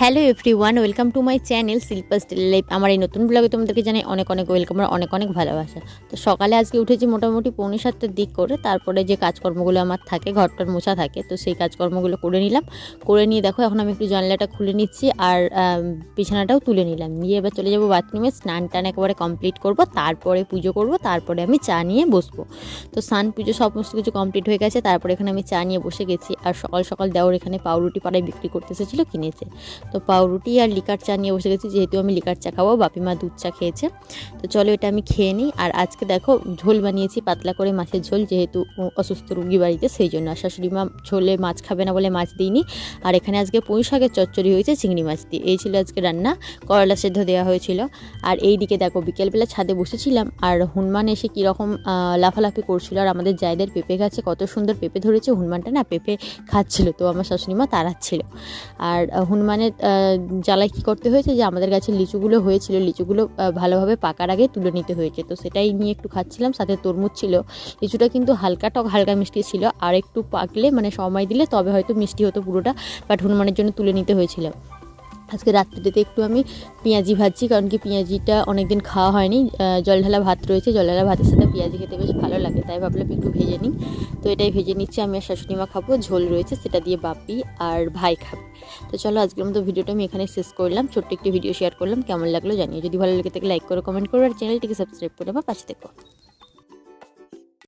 Hello everyone welcome to my channel Shilpa still life আমার এই নতুন ব্লগে তোমাদেরকে জানাই অনেক অনেক ওয়েলকাম আর অনেক অনেক ভালোবাসা। তো সকালে আজকে উঠেছি মোটামুটি পৌনে সাতটার দিক করে, তারপরে যে কাজকর্মগুলো আমার থাকে, ঘরটার মোছা থাকে, তো সেই কাজকর্মগুলো করে নিলাম। করে নিয়ে দেখো, এখন আমি একটু জানলাটা খুলে নিচ্ছি আর বিছানাটাও তুলে নিলাম। নিয়ে এবার চলে যাব বাথরুমে স্নান টান একেবারে কমপ্লিট করব, তারপরে পুজো করব, তারপরে আমি চা নিয়ে বসবো। তো স্নান, পুজো সমস্ত কিছু কমপ্লিট হয়ে গেছে, তারপরে এখানে আমি চা নিয়ে বসে গেছি। আর সকাল সকাল দেওয়ার এখানে পাউরুটি পাড়ায় বিক্রি করতে এসেছিল, কিনেছে। তো পাউরুটি আর লিকার চা নিয়ে বসে গেছি, যেহেতু আমি লিকার চা খাব, বাপি মা দুধ চা খেয়েছে। তো চলো এটা আমি খেয়ে নিই। আর আজকে দেখো, ঝোল বানিয়েছি, পাতলা করে মাছের ঝোল, যেহেতু অসুস্থ রুগী বাড়িতে, সেই জন্য। আর শাশুড়ি মা ঝোলে মাছ খাবে না বলে মাছ দিইনি। আর এখানে আজকে পুঁই শাকের চচ্চড়ি হয়েছে, চিংড়ি মাছ দিয়ে। এই ছিল আজকে রান্না, করলা সেদ্ধ দেওয়া হয়েছিল। আর এই দিকে দেখো, বিকেলবেলা ছাদে বসেছিলাম, আর হনুমান এসে কীরকম লাফালাফি করছিল। আর আমাদের জায়দের পেঁপে গাছে কত সুন্দর পেঁপে ধরেছে, হনুমানটা না পেঁপে খাচ্ছিল, তো আমার শাশুড়ি মা তাড়াচ্ছিল। আর হনুমানের জ্বালায় কী করতে হয়েছে? যে আমাদের গাছে লিচুগুলো হয়েছিল, লিচুগুলো ভালোভাবে পাকার আগে তুলে নিতে হয়েছে। তো সেটাই নিয়ে একটু খাচ্ছিলাম, সাথে তরমুজ ছিল। লিচুটা কিন্তু হালকা টক, হালকা মিষ্টি ছিল। আর একটু পাকলে মানে সময় দিলে, তবে হয়তো মিষ্টি হতো পুরোটা বাট হনুমানের জন্য তুলে নিতে হয়েছিল। আজকে রাত্রিতে একটু আমি পেঁয়াজি ভাজছি, কারণ কি পেঁয়াজিটা অনেকদিন খাওয়া হয়নি। জল ঢালা ভাত রয়েছে জল ঢালা ভাতের সাথে পেঁয়াজি খেতে বেশ ভালো লাগে, তাই ভাবলাম একটু ভেজে নিই। তো এটাই ভেজে নিচ্ছি, আমি আর শাশুড়ি মা খাব, ঝোল রয়েছে, সেটা দিয়ে বাপি আর ভাই খাবে। তো চলো আজকের মতো ভিডিওটা আমি এখানে শেষ করলাম, ছোট্ট একটি ভিডিও শেয়ার করলাম, কেমন লাগল জানিয়ে যদি ভালো লেগে থাকে লাইক করো কমেন্ট করো, আর চ্যানেলটিকে সাবস্ক্রাইব করে আমার পাশে দেখো